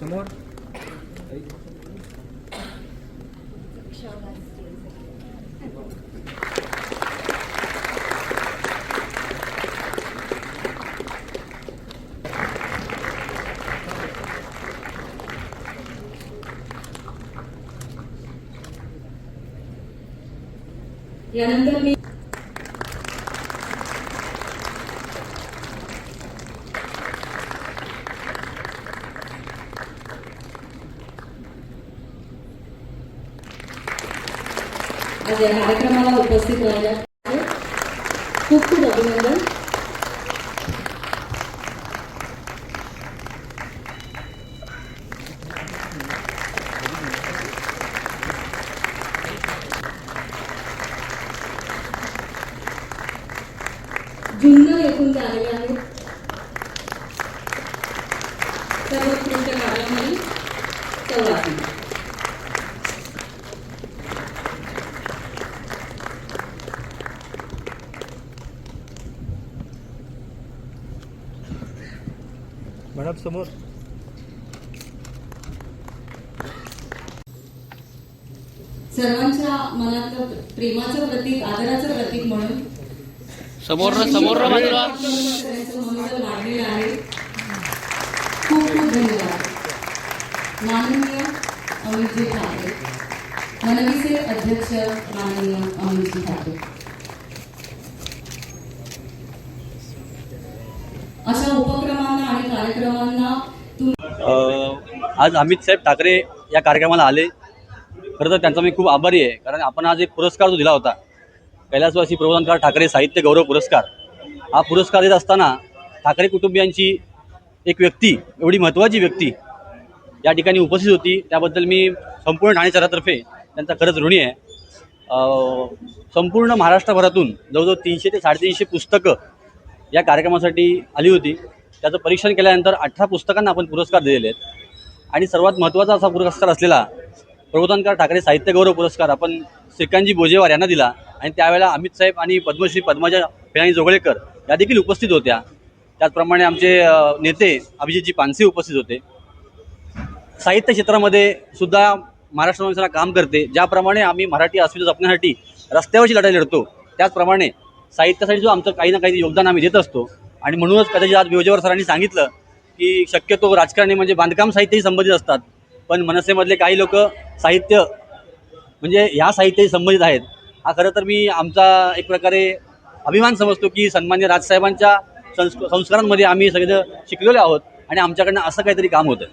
समोर यानंतर मी आज या कार्यक्रमाला उपस्थित राहिल्या. खूप खूप अभिनंदन. जुन्नर येथून ते आलेले आहेत. सर्वोत्कृष्ट कार्यामध्ये चौरासी मॅडम समोर. सर्वांच्या मनातलं प्रेमाचं प्रतीक आदराचं प्रतीक म्हणून समोर आहे. खूप खूप धन्यवाद. माननीय अमितजी ठाकरे. मनवीचे अध्यक्ष माननीय अमितजी ठाकरे. अशा कार्यक्रमांना आज अमित साहेब ठाकरे या कार्यक्रमाला आले. खरं तर त्यांचा मी खूप आभारी आहे कारण आपण आज एक पुरस्कार जो दिला होता कैलासवासी प्रबोधनकार ठाकरे साहित्य गौरव पुरस्कार हा पुरस्कार देत असताना ठाकरे कुटुंबियांची एक व्यक्ती एवढी महत्त्वाची व्यक्ती या ठिकाणी उपस्थित होती. त्याबद्दल मी संपूर्ण ठाणे शहरातर्फे त्यांचा खरंच ऋणी आहे. संपूर्ण महाराष्ट्रभरातून जवळजवळ तीनशे ते साडेतीनशे पुस्तकं या कार्यक्रमासाठी आली होती. त्याचं परीक्षण केल्यानंतर अठरा पुस्तकांना आपण पुरस्कार दिलेले आहेत. आणि सर्वात महत्त्वाचा असा पुरस्कार असलेला प्रबोधनकार ठाकरे साहित्य गौरव पुरस्कार आपण श्रीकांतजी बोजेवार यांना दिला. आणि त्यावेळेला अमित साहेब आणि पद्मश्री पद्माजा फेणाई जोगळेकर या देखील उपस्थित होत्या. त्याचप्रमाणे आमचे नेते अभिजितजी पानसे उपस्थित होते. साहित्य क्षेत्रामध्ये सुद्धा महाराष्ट्र नवसेना काम करते. ज्याप्रमाणे आम्ही मराठी अस्मिता जपण्यासाठी रस्त्यावरची लढाई लढतो त्याचप्रमाणे साहित्यासाठी जो आमचं काही ना काही योगदान आम्ही देत असतो. आणि म्हणूनच कदाचित आज बिवजेवर सरांनी सांगितलं की शक्यतो राजकारणी म्हणजे बांधकाम साहित्यही संबंधित असतात. पण मनसेमधले काही लोक साहित्य म्हणजे ह्या साहित्याशी संबंधित आहेत. हा खरं तर मी आमचा एक प्रकारे अभिमान समजतो की सन्मान्य राजसाहेबांच्या संस्क संस्कारांमध्ये आम्ही सगळं शिकलेलो आहोत आणि आमच्याकडनं असं काहीतरी काम होतं